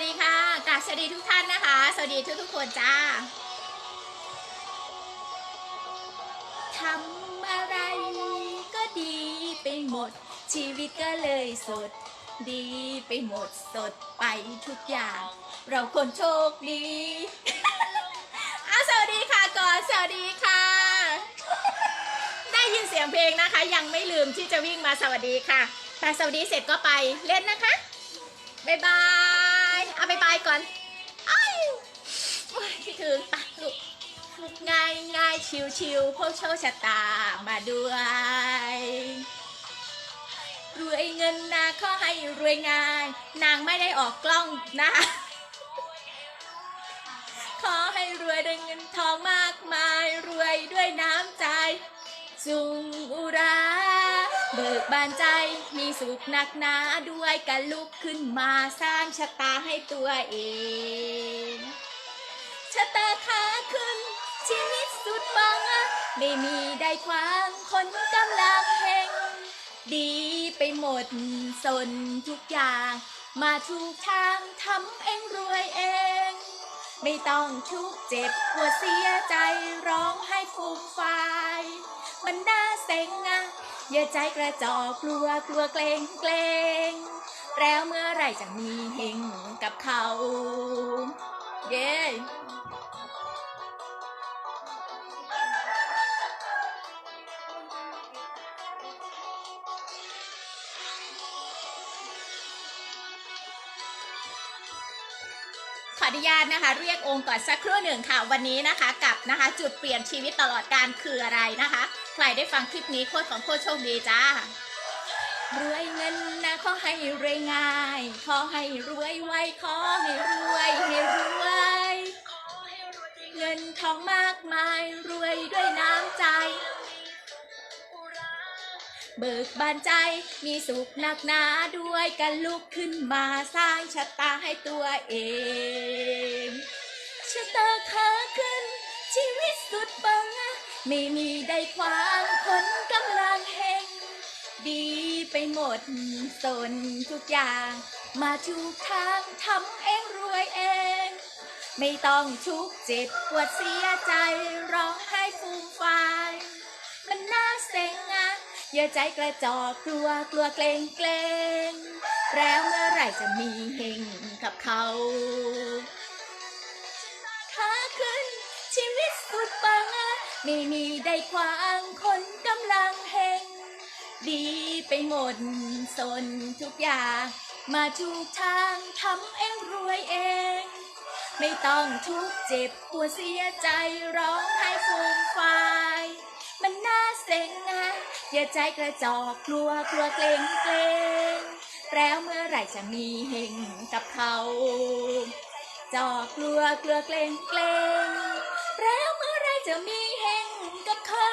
วัสดีค่ะกราบสวัสดีทุกท่านนะคะ สวัสดีทุกทุกคนจ้าทำอะไรก็ดีไปหมด ชีวิตก็เลยสด ดีไปหมดสดไปทุกอย่าง เราคนโชคดีอาสวัสดีค่ะก่อนสวัสดีค่ะ ได้ยินเสียงเพลงนะคะ ยังไม่ลืมที่จะวิ่งมาสวัสดีค่ะแต่สวัสดีเสร็จก็ไปเล่นนะคะบายบาย บายบายก่อนอ้ายคิดถึงปะลูกง่ายง่ายชิวชิวพวกโชคชะตามาด้วย รวยเงินนะขอให้รวยง่ายนางไม่ได้ออกกล้องนะคะขอให้รวยด้วยเงินทองมากมาย รวยด้วยน้ำใจ จุงอุรา เบิกบานใจมีสุขหนักหนาด้วยกันลุกขึ้นมาสร้างชะตาให้ตัวเองชะตาขาขึ้น ชีวิตสุดปังไม่มีได้ควางคนกำลังเฮงดีไปหมดสนทุกอย่าง มาถูกทางทำเองรวยเอง ไม่ต้องทุกเจ็บปวดเสียใจร้องให้ฟูมฟาย มันน่าเซ็งอะ อย่าใจกระจอกกลัวกลัวเกรงเกรงแล้วเมื่อไรจะมีเฮงกับเขา เย้ นุญาตนะคะ เรียกองค์ก่อนสักครู่หนึ่งค่ะ วันนี้นะคะกับนะคะ จุดเปลี่ยนชีวิตตลอดการคืออะไรนะคะ ใครได้ฟังคลิปนี้โคตรของโคตรโชคดีจ้ารวยเงินนะขอให้รวยง่าย ขอให้รวยไวขอให้รวยให้รวยเงินทองมากมายรวยด้วยน้ำใจ เบิกบานใจมีสุขหนักหนาด้วยกันลุกขึ้นมาสร้างชะตาให้ตัวเองชะตาขาขึ้น ชีวิตสุดปังอไม่มีได้ควางคนกำลังเฮงดีไปหมดสนทุกอย่าง มาถูกทางทำเองรวยเอง ไม่ต้องทุกข์เจ็บปวดเสียใจร้องไห้ฟูมฟายมันน่า อย่าใจกระจอกกลัวกลัวเกรงเกรงแล้วเมื่อไหร่จะมีเฮงกับเขาขาขึ้นชีวิตสุดปังอะไม่มีได้ควางคนกำลังเฮงดีไปหมดสนทุกอย่าง มาถูกทางทำเองรวยเอง ไม่ต้องทุกเจ็บปวดเสียใจร้องไห้ฟูมฟาย มันน่าเซ็งอะ อย่าใจกระจอกกลัวกลัวเกรงเกรงแล้วเมื่อไหร่จะมีเฮงกับเขา จอกกลัวกลัวเกรงเกรงแล้วเมื่อไรจะมีเฮงกับเขา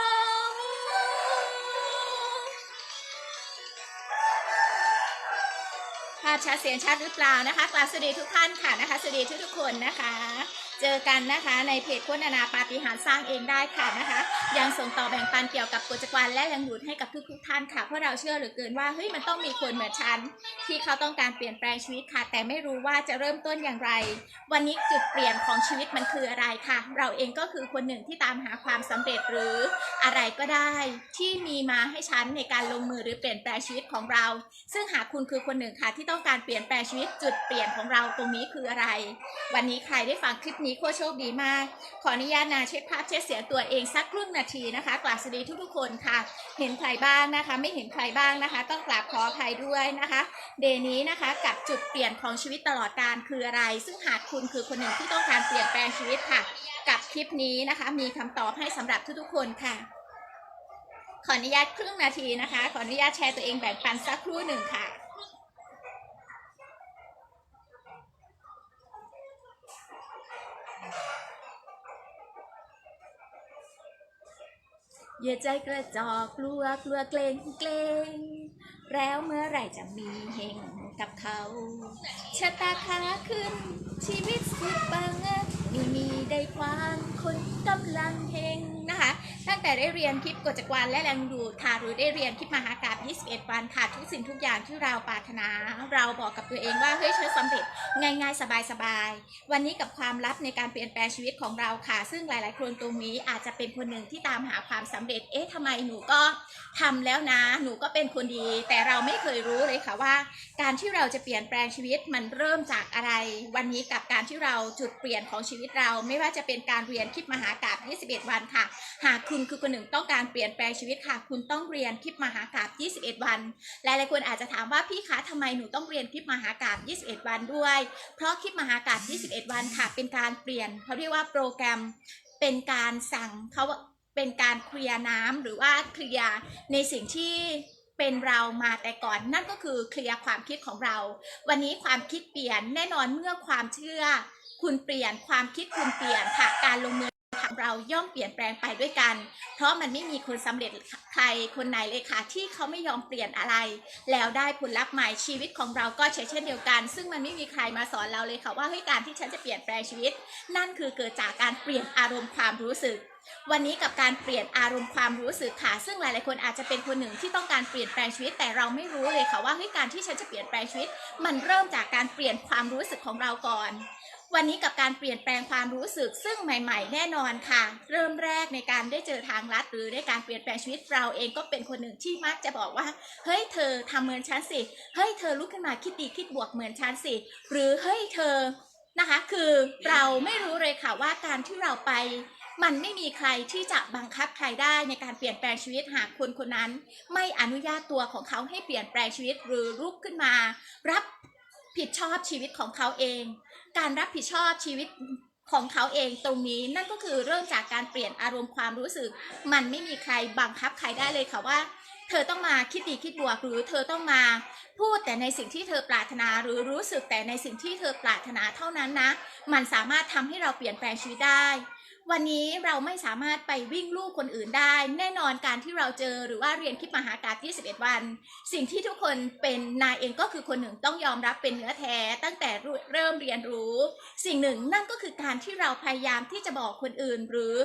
ภาพชัดเสียงชัดหรือเปล่านะคะกราสวัสดีทุกท่านค่ะนะคะสวัสดีทุกทุกคนนะคะ เจอกันนะคะในเพจโฆษณาปาฏิหาริย์สร้างเองได้ค่ะนะคะ ยังส่งต่อแบ่งปันเกี่ยวกับกิจกรรและแรงดูดให้กับทุกๆท่านค่ะเพราะเราเชื่อเหลือเกินว่าเฮ้ยมันต้องมีคนเหมือนฉันที่เขาต้องการเปลี่ยนแปลงชีวิตค่ะ แต่ไม่รู้ว่าจะเริ่มต้นอย่างไร วันนี้จุดเปลี่ยนของชีวิตมันคืออะไรค่ะ เราเองก็คือคนหนึ่งที่ตามหาความสำเร็จหรืออะไรก็ได้ที่มีมาให้ฉันในการลงมือหรือเปลี่ยนแปลงชีวิตของเรา ซึ่งหากคุณคือคนหนึ่งค่ะที่ต้องการเปลี่ยนแปลงชีวิตจุดเปลี่ยนของเราตรงนี้คืออะไร วันนี้ใครได้ฟังคลิปนี้โคโชคดีมาก ขออนุญาตนาเช็คภาพเช็คเสียงตัวเองสักครึ่งนาทีนะคะกราบสวัสดีทุกๆคนค่ะ เห็นใครบ้างนะคะ ไม่เห็นใครบ้างนะคะ ต้องกราบขออภัยด้วยนะคะ เดย์นี้นะคะกับจุดเปลี่ยนของชีวิตตลอดการคืออะไร ซึ่งหากคุณคือคนหนึ่งที่ต้องการเปลี่ยนแปลงชีวิตค่ะ กับคลิปนี้นะคะ มีคำตอบให้สำหรับทุกๆคนค่ะขออนุญาตครึ่งนาทีนะคะ ขออนุญาตแชร์ตัวเองแบ่งปันสักครู่หนึ่งค่ะ อย่าใจกระจอกกลัวกลัวเกรงเกรงแล้วเมื่อไหร่จะมีเฮงกับเขาชะตาขาขึ้น ชีวิตสุดปังอะไม่มีได้ความคนกำลังเฮง นะคะ ตั้งแต่ได้เรียนคลิปกฎจักรวาลและแรงดูดค่ะ หรือได้เรียนคลิปมหากราบ21 วันค่ะ ทุกสิ่งทุกอย่างที่เราปรารถนา เราบอกกับตัวเองว่า เฮ้ยฉันสำเร็จง่ายๆ สบายๆ วันนี้กับความลับในการเปลี่ยนแปลงชีวิตของเราค่ะ ซึ่งหลายๆ คนตรงนี้อาจจะเป็นคนหนึ่งที่ตามหาความสำเร็จ เอ๊ะทำไมหนูก็ทำแล้วนะ หนูก็เป็นคนดี แต่เราไม่เคยรู้เลยค่ะว่า การที่เราจะเปลี่ยนแปลงชีวิตมันเริ่มจากอะไร วันนี้กับการที่เราจุดเปลี่ยนของชีวิตเราไม่ว่าจะเป็นการเรียนคลิปมหากราบ21 วันค่ะหากคุณคือคนหนึ่งต้องการเปลี่ยนแปลงชีวิตค่ะ คุณต้องเรียนคลิปมหากราบ21 วัน หลายๆคนอาจจะถามว่าพี่คะทำไมหนูต้องเรียนคลิปมหากราบ21 วันด้วย เพราะคลิปมหากราบ21 วันค่ะ เป็นการเปลี่ยนเขาเรียกว่าโปรแกรมเป็นการสั่งเขาเป็นการเคลียร์น้ำหรือว่าเคลียร์ในสิ่งที่เป็นเรามาแต่ก่อนนั่นก็คือเคลียร์ความคิดของเรา วันนี้ความคิดเปลี่ยนแน่นอนเมื่อความเชื่อ คุณเปลี่ยนความคิดคุณเปลี่ยนค่ะการลงมือ เราย่อมเปลี่ยนแปลงไปด้วยกัน เพราะมันไม่มีคนสำเร็จใครคนไหนเลยค่ะ ที่เขาไม่ยอมเปลี่ยนอะไร แล้วได้ผลลัพธ์ใหม่ชีวิตของเราก็เช่นเดียวกัน ซึ่งมันไม่มีใครมาสอนเราเลยค่ะว่าเฮ้ยการที่ฉันจะเปลี่ยนแปลงชีวิต นั่นคือเกิดจากการเปลี่ยนอารมณ์ความรู้สึกวันนี้กับการเปลี่ยนอารมณ์ความรู้สึกค่ะ ซึ่งหลายๆคนอาจจะเป็นคนหนึ่งที่ต้องการเปลี่ยนแปลงชีวิต แต่เราไม่รู้เลยค่ะว่าเฮ้ยการที่ฉันจะเปลี่ยนแปลงชีวิต มันเริ่มจากการเปลี่ยนความรู้สึกของเราก่อน วันนี้กับการเปลี่ยนแปลงความรู้สึกซึ่งใหม่ ๆ แน่นอนค่ะ เริ่มแรกในการได้เจอทางลัดหรือได้การเปลี่ยนแปลงชีวิตเราเองก็เป็นคนหนึ่งที่มักจะบอกว่า เฮ้ยเธอทำเหมือนฉันสิ เฮ้ยเธอลุกขึ้นมาคิดดีคิดบวกเหมือนฉันสิ หรือเฮ้ยเธอนะคะคือเราไม่รู้เลยค่ะว่าการที่เราไปมันไม่มีใครที่จะบังคับใครได้ในการเปลี่ยนแปลงชีวิตหากคนคนนั้น ไม่อนุญาตตัวของเขาให้เปลี่ยนแปลงชีวิตหรือลุกขึ้นมา รับผิดชอบชีวิตของเขาเอง การรับผิดชอบชีวิตของเขาเองตรงนี้นั่นก็คือเริ่มจากการเปลี่ยนอารมณ์ความรู้สึก มันไม่มีใครบังคับใครได้เลยค่ะว่า เธอต้องมาคิดดีคิดบวกหรือเธอต้องมาพูดแต่ในสิ่งที่เธอปรารถนาหรือรู้สึกแต่ในสิ่งที่เธอปรารถนาเท่านั้นนะ มันสามารถทำให้เราเปลี่ยนแปลงชีวิตได้ วันนี้เราไม่สามารถไปวิ่งลูกคนอื่นได้ แน่นอนการที่เราเจอหรือว่าเรียนคลิปมหาการที่11วัน สิ่งที่ทุกคนเป็นนายเองก็คือคนหนึ่งต้องยอมรับเป็นเนื้อแท้ ตั้งแต่เริ่มเรียนรู้ สิ่งหนึ่งนั่นก็คือการที่เราพยายามที่จะบอกคนอื่น หรือ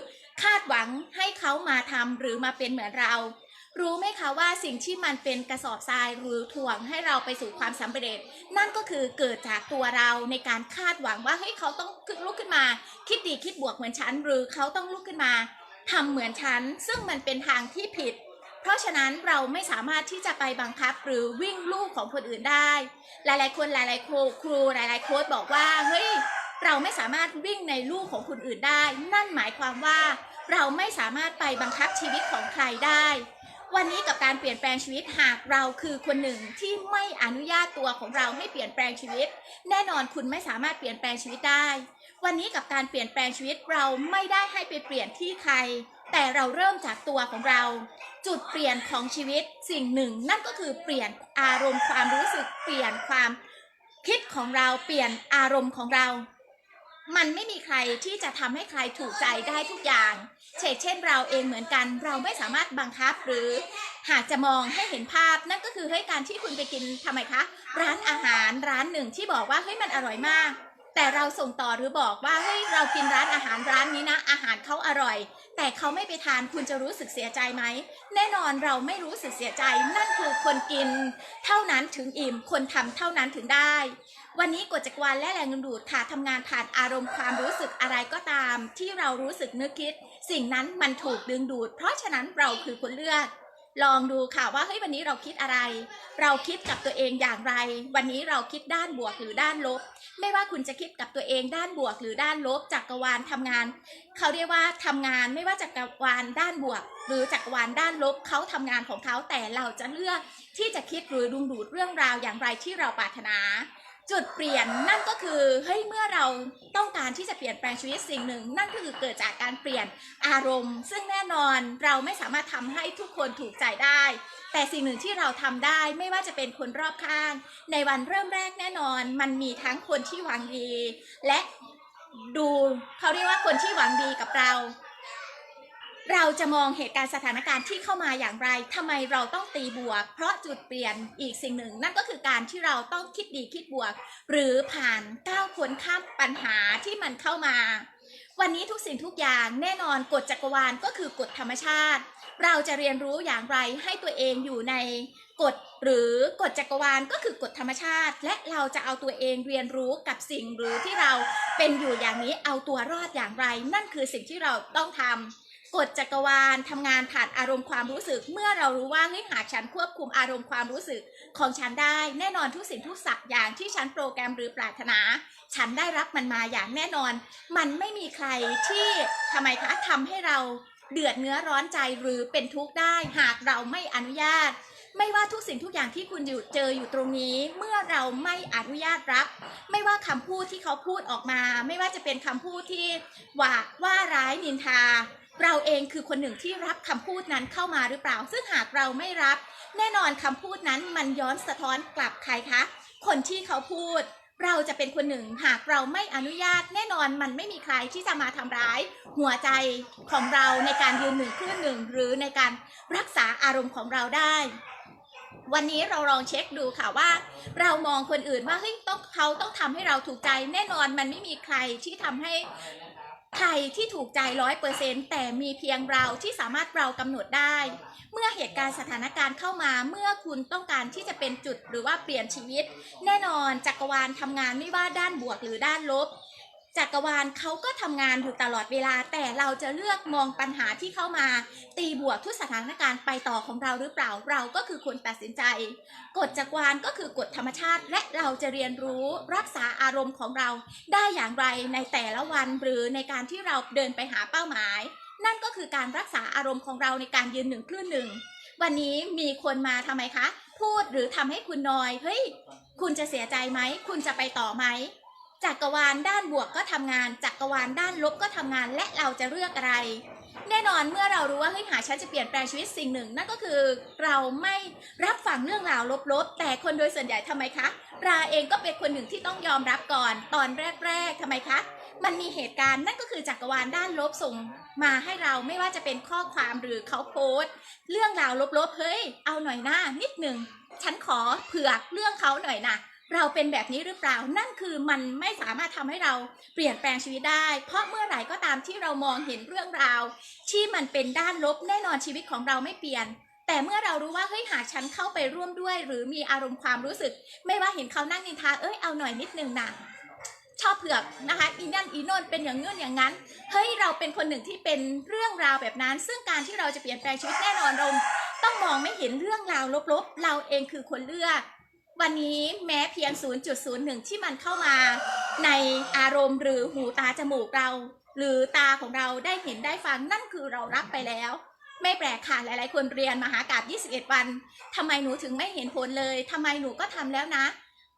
คาดหวังให้เขามาทำหรือมาเป็นเหมือนเรา รู้ไหมคะว่าสิ่งที่มันเป็นกระสอบทรายหรือถ่วงให้เราไปสู่ความสำเร็จ นั่นก็คือเกิดจากตัวเราในการคาดหวังว่าเฮ้ยเขาต้องลุกขึ้นมา คิดดีคิดบวกเหมือนฉัน หรือเขาต้องลุกขึ้นมาทำเหมือนฉัน ซึ่งมันเป็นทางที่ผิด เพราะฉะนั้นเราไม่สามารถที่จะไปบังคับหรือวิ่งลูกของคนอื่นได้ หลาย ๆ คนหลาย ๆ ครูครูหลาย ๆ โค้ชบอกว่าเฮ้ยเราไม่สามารถวิ่งในลูกของคนอื่นได้ นั่นหมายความว่า เราไม่สามารถไปบังคับชีวิตของใครได้ วันนี้กับการเปลี่ยนแปลงชีวิตหากเราคือคนหนึ่งที่ไม่อนุญาตตัวของเราให้เปลี่ยนแปลงชีวิต แน่นอนคุณไม่สามารถเปลี่ยนแปลงชีวิตได้ วันนี้กับการเปลี่ยนแปลงชีวิตเราไม่ได้ให้ไปเปลี่ยนที่ใคร แต่เราเริ่มจากตัวของเรา จุดเปลี่ยนของชีวิตสิ่งหนึ่ง นั่นก็คือเปลี่ยนอารมณ์ความรู้สึกเปลี่ยนความคิดของเราเปลี่ยนอารมณ์ของเรา มันไม่มีใครที่จะทำให้ใครถูกใจได้ทุกอย่าง เช่นเช่นเราเองเหมือนกัน เราไม่สามารถบังคับหรือหากจะมองให้เห็นภาพนั่นก็คือเฮ้ยการที่คุณไปกินทำไมคะ ร้านอาหารร้านหนึ่งที่บอกว่าเฮ้ยมันอร่อยมาก แต่เราส่งต่อหรือบอกว่าเฮ้ยเรากินร้านอาหารร้านนี้นะ อาหารเขาอร่อย แต่เขาไม่ไปทานคุณจะรู้สึกเสียใจไหมแน่นอนเราไม่รู้สึกเสียใจ นั่นคือคนกิน เท่านั้นถึงอิ่มคนทำเท่านั้นถึงได้ วันนี้กฎจักรวาลและแรงดึงดูดค่ะทำงานผ่านอารมณ์ความรู้สึกอะไรก็ตาม ที่เรารู้สึกนึกคิด สิ่งนั้นมันถูกดึงดูด เพราะฉะนั้นเราคือคนเลือกลองดูค่ะว่าเฮ้ยวันนี้เราคิดอะไร เราคิดกับตัวเองอย่างไร วันนี้เราคิดด้านบวกหรือด้านลบ ไม่ว่าคุณจะคิดกับตัวเองด้านบวกหรือด้านลบจักรวาลทำงาน เขาเรียกว่าทำงานไม่ว่าจักรวาลด้านบวก หรือจักรวาลด้านลบเขาทำงานของเขาแต่เราจะเลือกที่จะคิดหรือดึงดูดเรื่องราวอย่างไรที่เราปรารถนา จุดเปลี่ยนนั่นก็คือเฮ้ยเมื่อเราต้องการที่จะเปลี่ยนแปลงชีวิตสิ่งหนึ่ง นั่นก็คือเกิดจากการเปลี่ยนอารมณ์ ซึ่งแน่นอนเราไม่สามารถทำให้ทุกคนถูกใจได้ แต่สิ่งหนึ่งที่เราทำได้ไม่ว่าจะเป็นคนรอบข้าง ในวันเริ่มแรกแน่นอน มันมีทั้งคนที่หวังดี และดูเขาเรียกว่าคนที่หวังดีกับเรา เราจะมองเหตุการณ์สถานการณ์ที่เข้ามาอย่างไรทำไมเราต้องตีบวก เพราะจุดเปลี่ยนอีกสิ่งหนึ่ง นั่นก็คือการที่เราต้องคิดดีคิดบวก หรือผ่านก้าวพ้นข้ามปัญหาที่มันเข้ามา วันนี้ทุกสิ่งทุกอย่างแน่นอนกฎจักรวาลก็คือกฎธรรมชาติ เราจะเรียนรู้อย่างไรให้ตัวเองอยู่ในกฎหรือกฎจักรวาลก็คือกฎธรรมชาติ และเราจะเอาตัวเองเรียนรู้กับสิ่งหรือที่เราเป็นอยู่อย่างนี้เอาตัวรอดอย่างไร นั่นคือสิ่งที่เราต้องทำ กฎจักรวาลทำงานผ่านอารมณ์ความรู้สึก เมื่อเรารู้ว่าเฮ้ยหากฉันควบคุมอารมณ์ความรู้สึกของฉันได้ แน่นอนทุกสิ่งทุกสักอย่างที่ฉันโปรแกรมหรือปรารถนา ฉันได้รับมันมาอย่างแน่นอน มันไม่มีใครที่ทำไมคะทำให้เราเดือดเนื้อร้อนใจหรือเป็นทุกข์ได้หากเราไม่อนุญาต ไม่ว่าทุกสิ่งทุกอย่างที่คุณอยู่เจออยู่ตรงนี้ เมื่อเราไม่อนุญาตรับ ไม่ว่าคำพูดที่เขาพูดออกมา ไม่ว่าจะเป็นคำพูดที่ว่าว่าร้ายนินทา เราเองคือคนหนึ่งที่รับคำพูดนั้นเข้ามาหรือเปล่า ซึ่งหากเราไม่รับ แน่นอนคำพูดนั้นมันย้อนสะท้อนกลับใครคะ คนที่เขาพูด เราจะเป็นคนหนึ่งหากเราไม่อนุญาต แน่นอนมันไม่มีใครที่จะมาทำร้าย หัวใจของเราในการยืนหนึ่งคลื่นหนึ่งหรือในการรักษาอารมณ์ของเราได้วันนี้เราลองเช็คดูค่ะว่า เรามองคนอื่นว่าเฮ้ยต้องเขาต้องทำให้เราถูกใจ แน่นอนมันไม่มีใครที่ทำให้ ใครที่ถูกใจร้อยเปอร์เซ็นแต่มีเพียงเราที่สามารถเรากำหนดได้ เมื่อเหตุการณ์สถานการณ์เข้ามาเมื่อคุณต้องการที่จะเป็นจุดหรือว่าเปลี่ยนชีวิต แน่นอนจักรวาลทำงานไม่ว่าด้านบวกหรือด้านลบ จักรวาลเขาก็ทำงานอยู่ตลอดเวลา แต่เราจะเลือกมองปัญหาที่เข้ามา ตีบวกทุกสถานการณ์ไปต่อของเราหรือเปล่าเราก็คือคนตัดสินใจ กฎจักรวาลก็คือกฎธรรมชาติ และเราจะเรียนรู้รักษาอารมณ์ของเรา ได้อย่างไรในแต่ละวันหรือในการที่เราเดินไปหาเป้าหมาย นั่นก็คือการรักษาอารมณ์ของเราในการยืนหนึ่งคลื่นหนึ่งวันนี้มีคนมาทำไมคะ พูดหรือทำให้คุณนอยเฮ้ยคุณจะเสียใจไหมคุณจะไปต่อไหม จักรวาลด้านบวกก็ทำงาน จักรวาลด้านลบก็ทำงาน และเราจะเลือกอะไร แน่นอนเมื่อเรารู้ว่าเฮ้ยหาฉันจะเปลี่ยนแปลงชีวิตสิ่งหนึ่ง นั่นก็คือเราไม่รับฟังเรื่องราวลบๆ แต่คนโดยส่วนใหญ่ทำไมคะราเองก็เป็นคนหนึ่งที่ต้องยอมรับก่อน ตอนแรกๆทำไมคะ มันมีเหตุการณ์นั่นก็คือจักรวาลด้านลบส่งมาให้เราไม่ว่าจะเป็นข้อความหรือเขาโพสต์เรื่องราวลบๆ เฮ้ย เอาหน่อยนะนิดหนึ่ง ฉันขอเผื่อเรื่องเขาหน่อยนะ เราเป็นแบบนี้หรือเปล่า นั่นคือมันไม่สามารถทำให้เราเปลี่ยนแปลงชีวิตได้ เพราะเมื่อไหร่ก็ตามที่เรามองเห็นเรื่องราว ที่มันเป็นด้านลบแน่นอนชีวิตของเราไม่เปลี่ยน แต่เมื่อเรารู้ว่าเฮ้ยหากฉันเข้าไปร่วมด้วย หรือมีอารมณ์ความรู้สึก ไม่ว่าเห็นเขานั่งนินทาเอ้ยเอาหน่อยนิดนึงนะชอบเผือกนะคะอีนั่นอีโนนเป็นอย่างเงื่อนอย่างนั้นเฮ้ยเราเป็นคนหนึ่งที่เป็นเรื่องราวแบบนั้น ซึ่งการที่เราจะเปลี่ยนแปลงชีวิตแน่นอนเราต้องมองไม่เห็นเรื่องราวลบๆ เราเองคือคนเลือก วันนี้แม้เพียง 0.01 ที่มันเข้ามาในอารมณ์หรือหูตาจมูกเรา หรือตาของเราได้เห็นได้ฟังนั่นคือเรารับไปแล้ว ไม่แปลกค่ะหลายๆ คนเรียนมหากาบ21 วันทำไมหนูถึงไม่เห็นผลเลยทำไมหนูก็ทำแล้วนะ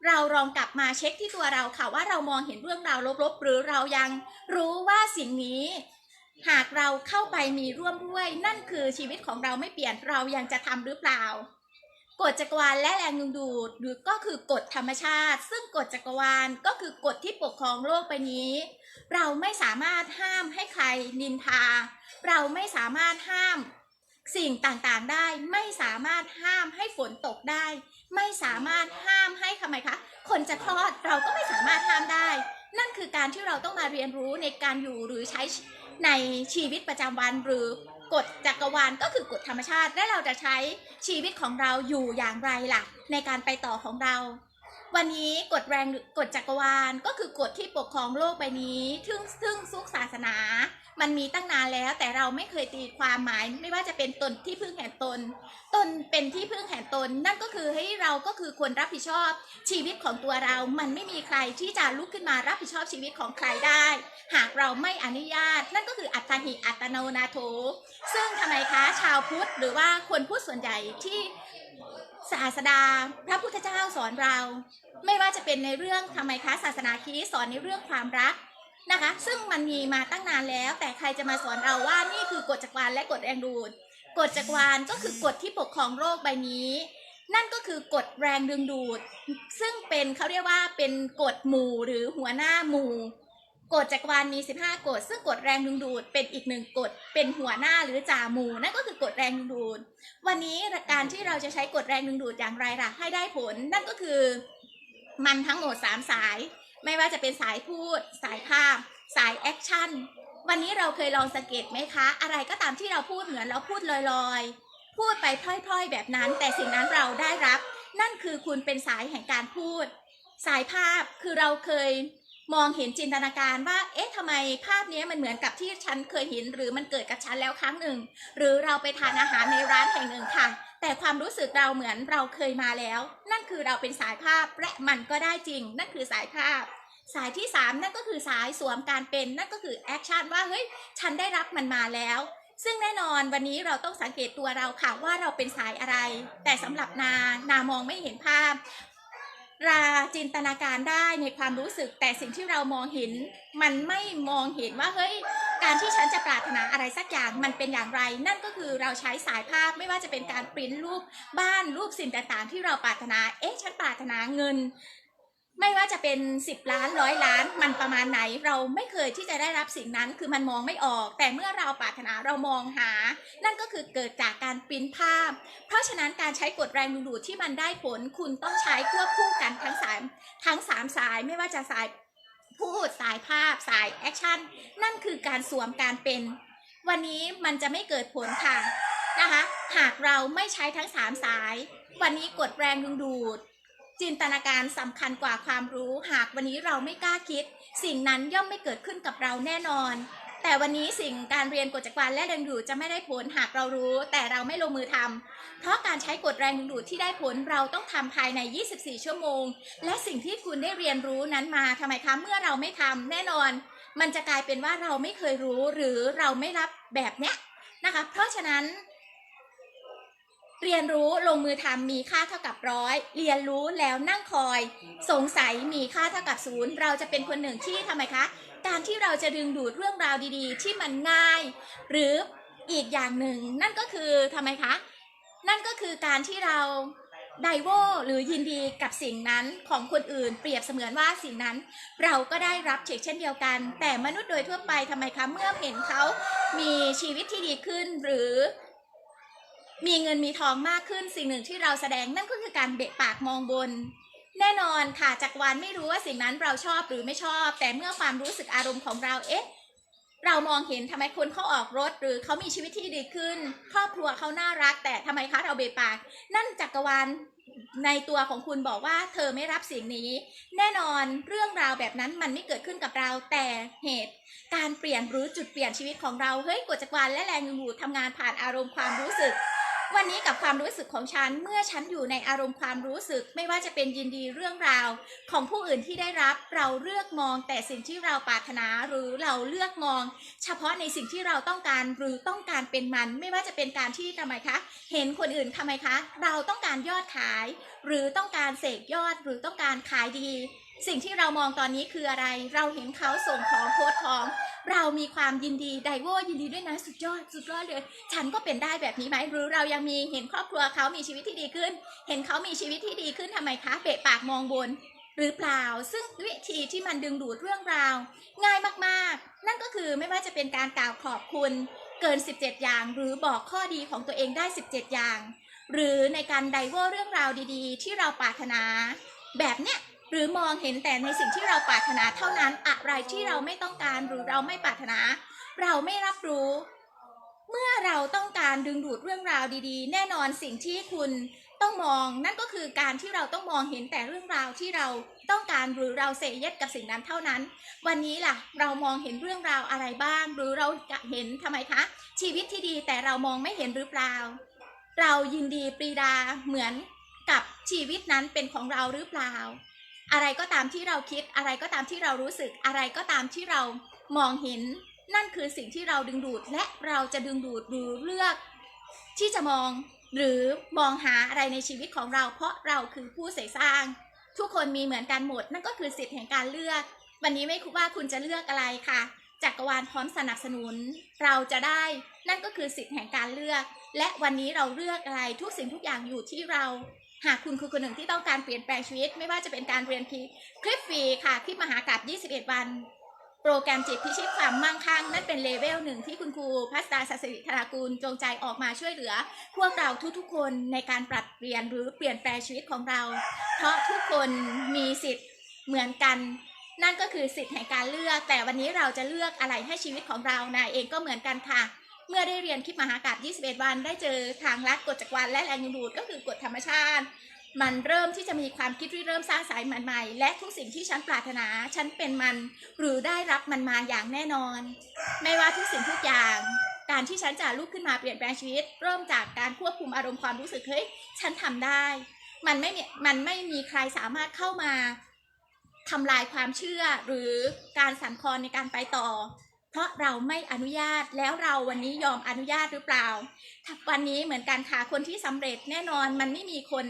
เราลองกลับมาเช็คที่ตัวเราค่ะว่าเรามองเห็นเรื่องราวลบๆ หรือเรายังรู้ว่าสิ่งนี้หากเราเข้าไปมีร่วมด้วย นั่นคือชีวิตของเราไม่เปลี่ยนเรายังจะทำหรือเปล่า กฎจักรวาลและแรงดึงดูดหรือก็คือกฎธรรมชาติ ซึ่งกฎจักรวาลก็คือกฎที่ปกครองโลกใบนี้ เราไม่สามารถห้ามให้ใครนินทา เราไม่สามารถห้ามสิ่งต่างๆได้ ไม่สามารถห้ามให้ฝนตกได้ ไม่สามารถห้ามให้ทำไมคะ คนจะคลอดเราก็ไม่สามารถห้ามได้ นั่นคือการที่เราต้องมาเรียนรู้ในการอยู่หรือใช้ในชีวิตประจำวันหรือ กฎจักรวาลก็คือกฎธรรมชาติ และเราจะใช้ชีวิตของเราอยู่อย่างไรล่ะ ในการไปต่อของเรา วันนี้กฎแรงกฎจักรวาลก็คือกฎที่ปกครองโลกใบนี้ ซึ่งซึ่งทุกศาสนา มันมีตั้งนานแล้ว แต่เราไม่เคยตีความหมาย ไม่ว่าจะเป็นตนที่พึ่งแห่งตน ตนเป็นที่พึ่งแห่งตน นั่นก็คือให้เราก็คือคนรับผิดชอบ ชีวิตของตัวเรา มันไม่มีใครที่จะลุกขึ้นมารับผิดชอบชีวิตของใครได้ หากเราไม่อนุญาต นั่นก็คืออัตหิอัตโนนาโถซึ่งทำไมคะชาวพุทธหรือว่าคนพุทธส่วนใหญ่ที่ ศาสดา พระพุทธเจ้าสอนเรา ไม่ว่าจะเป็นในเรื่องทำไมคะศาสนาคริสต์สอนในเรื่องความรักนะคะ ซึ่งมันมีมาตั้งนานแล้ว แต่ใครจะมาสอนเราว่านี่คือกฎจักรวาลและกฎแรงดูดกฎจักรวาลก็คือกฎที่ปกครองโลกใบนี้ นั่นก็คือกฎแรงดึงดูด ซึ่งเป็นเขาเรียกว่าเป็นกฎหมู่หรือหัวหน้าหมู่ กฎจักรวาลมี 15กฎซึ่งกฎแรงดึงดูดเป็นอีกหนึ่งกฎเป็นหัวหน้าหรือจ่าหมู่นั่นก็คือกฎแรงดึงดูด วันนี้การที่เราจะใช้กฎแรงดึงดูดอย่างไรล่ะให้ได้ผล นั่นก็คือ มันทั้งหมด 3 สาย ไม่ว่าจะเป็นสายพูด สายภาพ สายแอคชั่นวันนี้เราเคยลองสังเกตไหมคะ อะไรก็ตามที่เราพูดเหมือนเราพูดลอยๆ พูดไปพล่อยๆ แบบนั้น แต่สิ่งนั้นเราได้รับ นั่นคือคุณเป็นสายแห่งการพูด สายภาพคือเราเคย มองเห็นจินตนาการว่า เอ๊ะทำไมภาพนี้มันเหมือนกับที่ฉันเคยเห็น หรือมันเกิดกับฉันแล้วครั้งหนึ่ง หรือเราไปทานอาหารในร้านแห่งหนึ่งค่ะ แต่ความรู้สึกเราเหมือนเราเคยมาแล้ว นั่นคือเราเป็นสายภาพและมันก็ได้จริง นั่นคือสายภาพ สายที่ 3 นั่นก็คือสายสวมการเป็น นั่นก็คือแอคชั่นว่า เฮ้ย ฉันได้รับมันมาแล้ว ซึ่งแน่นอนวันนี้เราต้องสังเกตตัวเราค่ะว่าเราเป็นสายอะไร แต่สำหรับนานามองไม่เห็นภาพ ราจินตนาการได้ในความรู้สึกแต่สิ่งที่เรามองเห็น มันไม่มองเห็นว่าเฮ้ยการที่ฉันจะปรารถนาอะไรสักอย่างมันเป็นอย่างไร นั่นก็คือเราใช้สายภาพไม่ว่าจะเป็นการปริ้นรูปบ้านรูปสิ่งต่างๆ ที่เราปรารถนา เอ๊ะฉันปรารถนาเงิน ไม่ว่าจะเป็น 10 ล้านร้อยล้านมันประมาณไหน เราไม่เคยที่จะได้รับสิ่งนั้นคือมันมองไม่ออก แต่เมื่อเราปรารถนาเรามองหา นั่นก็คือเกิดจากการปริ้นภาพ เพราะฉะนั้นการใช้กฎแรงดึงดูดที่มันได้ผลคุณต้องใช้ควบคู่กันทั้งสามทั้งสามสายไม่ว่าจะสายพูดสายภาพ สายแอคชั่นนั่นคือการสวมการเป็น วันนี้มันจะไม่เกิดผลค่ะนะคะหากเราไม่ใช้ทั้งสามสาย วันนี้กฎแรงดึงดูด จินตนาการสำคัญกว่าความรู้ หากวันนี้เราไม่กล้าคิด สิ่งนั้นย่อมไม่เกิดขึ้นกับเราแน่นอน แต่วันนี้สิ่งการเรียนกฎจักรวาลและแรงดึงดูดจะไม่ได้ผลหากเรารู้ แต่เราไม่ลงมือทำเพราะการใช้กฎแรงดึงดูดที่ได้ผลเราต้องทำภายใน 24 ชั่วโมง และสิ่งที่คุณได้เรียนรู้นั้นมาทำไมคะเมื่อเราไม่ทำแน่นอน มันจะกลายเป็นว่าเราไม่เคยรู้หรือเราไม่รับแบบเนี้ยนะคะ เพราะฉะนั้น เรียนรู้ลงมือทำมีค่าเท่ากับร้อยเรียนรู้แล้วนั่งคอย สงสัยมีค่าเท่ากับศูนย์เราจะเป็นคนหนึ่งที่ทำไมคะ การที่เราจะดึงดูดเรื่องราวดีๆ ที่มันง่าย หรืออีกอย่างหนึ่งนั่นก็คือทำไมคะ นั่นก็คือการที่เราไดโวหรือยินดีกับสิ่งนั้นของคนอื่น เปรียบเสมือนว่าสิ่งนั้น เราก็ได้รับเช่นเดียวกัน แต่มนุษย์โดยทั่วไปทำไมคะเมื่อเห็นเขามีชีวิตที่ดีขึ้นหรือ มีเงินมีทองมากขึ้นสิ่งหนึ่งที่เราแสดงนั่นก็คือการเบะปากมองบน แน่นอนค่ะจักรวาลไม่รู้ว่าสิ่งนั้นเราชอบหรือไม่ชอบ แต่เมื่อความรู้สึกอารมณ์ของเราเอ๊ะเรามองเห็นทำไมคนเขาออกรถหรือเขามีชีวิตที่ดีขึ้น ครอบครัวเขาน่ารัก แต่ทำไมคะเราเบะปาก นั่นจักรวาลในตัวของคุณบอกว่าเธอไม่รับสิ่งนี้ แน่นอนเรื่องราวแบบนั้นมันไม่เกิดขึ้นกับเราแต่เหตุ การเปลี่ยนหรือจุดเปลี่ยนชีวิตของเราเฮ้ยกฎจักรวาลและแรงดึงดูดทำงานผ่านอารมณ์ความรู้สึก วันนี้กับความรู้สึกของฉันเมื่อฉันอยู่ในอารมณ์ความรู้สึก ไม่ว่าจะเป็นยินดีเรื่องราว ของผู้อื่นที่ได้รับเราเลือกมองแต่สิ่งที่เราปรารถนาหรือเราเลือกมอง เฉพาะในสิ่งที่เราต้องการหรือต้องการเป็นมัน ไม่ว่าจะเป็นการที่ทำไมคะเห็นคนอื่นทำไมคะ เราต้องการยอดขาย หรือต้องการเสกยอดหรือต้องการขายดี สิ่งที่เรามองตอนนี้คืออะไร เราเห็นเขาส่งของโพสของ เรามีความยินดีไดโวยินดีด้วยนะสุดยอดสุดยอดเลย ฉันก็เป็นได้แบบนี้ไหมหรือเรายังมีเห็นครอบครัวเขามีชีวิตที่ดีขึ้น เห็นเขามีชีวิตที่ดีขึ้นทำไมคะเบะปากมองบน หรือเปล่า ซึ่งวิธีที่มันดึงดูดเรื่องราว ง่ายมากๆ นั่นก็คือไม่ว่าจะเป็นการกล่าวขอบคุณ เกิน 17 อย่าง หรือบอกข้อดีของตัวเองได้ 17 อย่าง หรือในการไดเวอร์เรื่องราวดี ๆ ที่เราปรารถนา แบบเนี้ย หรือมองเห็นแต่ในสิ่งที่เราปรารถนาเท่านั้นอะไรที่เราไม่ต้องการหรือเราไม่ปรารถนา เราไม่รับรู้ เมื่อเราต้องการดึงดูดเรื่องราวดีๆ แน่นอนสิ่งที่คุณต้องมองนั่นก็คือการที่เราต้องมองเห็นแต่เรื่องราวที่เราต้องการหรือเราเซเยสกับสิ่งนั้นเท่านั้น วันนี้ล่ะเรามองเห็นเรื่องราวอะไรบ้าง หรือเราจะเห็นทำไมคะ ชีวิตที่ดีแต่เรามองไม่เห็นหรือเปล่า เรายินดีปรีดาเหมือนกับชีวิตนั้นเป็นของเราหรือเปล่า อะไรก็ตามที่เราคิด อะไรก็ตามที่เรารู้สึก อะไรก็ตามที่เรามองเห็น นั่นคือสิ่งที่เราดึงดูด และเราจะดึงดูดหรือเลือก ที่จะมองหรือมองหาอะไรในชีวิตของเรา เพราะเราคือผู้เสสร้าง ทุกคนมีเหมือนกันหมด นั่นก็คือสิทธิ์แห่งการเลือก วันนี้ไม่คุว่าคุณจะเลือกอะไรค่ะจักรวาลพร้อมสนับสนุน เราจะได้ นั่นก็คือสิทธิ์แห่งการเลือก และวันนี้เราเลือกอะไรทุกสิ่งทุกอย่างอยู่ที่เรา หากคุณคือคนหนึ่งที่ต้องการเปลี่ยนแปลงชีวิต ไม่ว่าจะเป็นการเรียนคลิปคลิปฟรีค่ะคลิปมหากาบ21 วัน โปรแกรมจิตพิชิตความมั่งคั่งนั่นเป็นเลเวลหนึ่งที่คุณครูพัสตาสัสริธรากูลจงใจออกมาช่วยเหลือ พวกเราทุกๆคนในการปรับเปลี่ยนหรือเปลี่ยนแปลงชีวิตของเรา เพราะทุกคนมีสิทธิ์เหมือนกัน นั่นก็คือสิทธิ์แห่งการเลือก แต่วันนี้เราจะเลือกอะไรให้ชีวิตของเรานายเองก็เหมือนกันค่ะ เมื่อได้เรียนคลิปมหากาบ21 วันได้เจอทางลัดกฎจักรวาลและแรงดึงดูดก็คือกฎธรรมชาติ มันเริ่มที่จะมีความคิดที่เริ่มสร้างสายใหม่ๆและทุกสิ่งที่ฉันปรารถนา ฉันเป็นมัน หรือได้รับมันมาอย่างแน่นอน ไม่ว่าทุกสิ่งทุกอย่าง การที่ฉันจะลุกขึ้นมาเปลี่ยนแปลงชีวิต เริ่มจากการควบคุมอารมณ์ความรู้สึกเฮ้ยฉันทำได้ มันไม่มีมันไม่มีใครสามารถเข้ามาทำลายความเชื่อหรือการสั่นคลอนในการไปต่อ เพราะเราไม่อนุญาตแล้วเราวันนี้ยอมอนุญาตหรือเปล่า วันนี้เหมือนกันค่ะคนที่สำเร็จแน่นอนมันไม่มีคน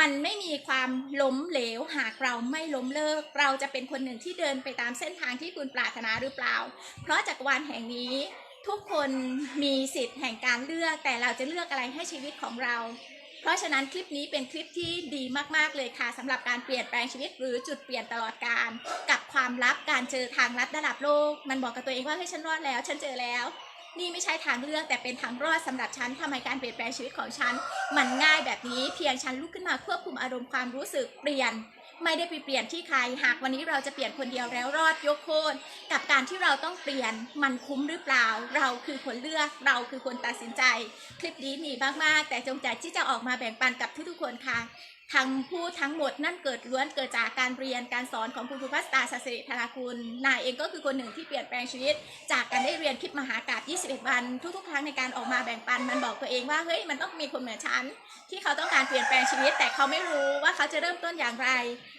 มันไม่มีความล้มเหลว หากเราไม่ล้มเลิก เราจะเป็นคนหนึ่งที่เดินไปตามเส้นทางที่คุณปรารถนาหรือเปล่า เพราะจักรวาลแห่งนี้ทุกคนมีสิทธิ์แห่งการเลือก แต่เราจะเลือกอะไรให้ชีวิตของเรา เพราะฉะนั้นคลิปนี้เป็นคลิปที่ดีมากๆเลยค่ะสำหรับการเปลี่ยนแปลงชีวิตหรือจุดเปลี่ยนตลอดการกับความลับการเจอทางลัดระดับโลก มันบอกกับตัวเองว่าเฮ้ยฉันรอดแล้ว ฉันเจอแล้ว นี่ไม่ใช่ทางเลือกแต่เป็นทางรอดสำหรับฉันทำไมการเปลี่ยนแปลงชีวิตของฉัน มันง่ายแบบนี้เพียงฉันลุกขึ้นมาควบคุมอารมณ์ความรู้สึกเปลี่ยน ไม่ได้ไปเปลี่ยนที่ใคร หากวันนี้เราจะเปลี่ยนคนเดียวแล้วรอดยกโค่นกับการที่เราต้องเปลี่ยนมันคุ้มหรือเปล่า เราคือคนเลือกเราคือคนตัดสินใจ คลิปนี้มีมากๆ แต่จงใจที่จะออกมาแบ่งปันกับทุกๆคนค่ะ ทั้งผู้ทั้งหมดนั่นเกิดล้วนเกิดจากการเรียนการสอนของคุณครูพัสตาสัสริธนาคุณนายเองก็คือคนหนึ่งที่เปลี่ยนแปลงชีวิต จากการได้เรียนคลิปมหากาบ21 วัน ทุกๆ ครั้งในการออกมาแบ่งปัน มันบอกตัวเองว่าเฮ้ยมันต้องมีคนเหมือนฉันที่เขาต้องการเปลี่ยนแปลงชีวิต แต่เขาไม่รู้ว่าเขาจะเริ่มต้นอย่างไร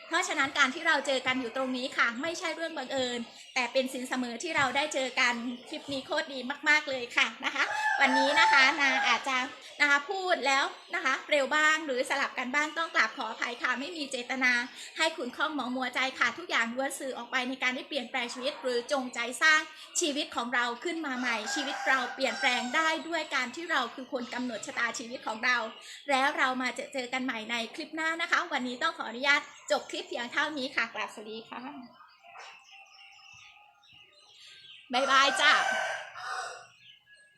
เพราะฉะนั้นการที่เราเจอกันอยู่ตรงนี้ค่ะ ไม่ใช่เรื่องบังเอิญ แต่เป็นสินเสมอที่เราได้เจอกันคลิปนี้โคตรดีมากๆเลยค่ะนะคะ วันนี้นะคะนาอาจจะนะคะพูดแล้วนะคะเร็วบ้างหรือสลับกันบ้างต้องราบขออภัยค่ะไม่มีเจตนา ให้คุณข้องมองมัวใจค่ะทุกอย่างล้วนสื่อออกไปในการได้เปลี่ยนแปลงชีวิต หรือจงใจสร้างชีวิตของเราขึ้นมาใหม่ ชีวิตเราเปลี่ยนแปลงได้ด้วยการที่เราคือคนกำหนดชะตาชีวิตของเรา แล้วเรามาเจอเจอกันใหม่ในคลิปหน้านะคะ วันนี้ต้องขออนุญาตจบคลิปเพียงเท่านี้ค่ะกราบสวัสดีค่ะบ๊ายบายจ้า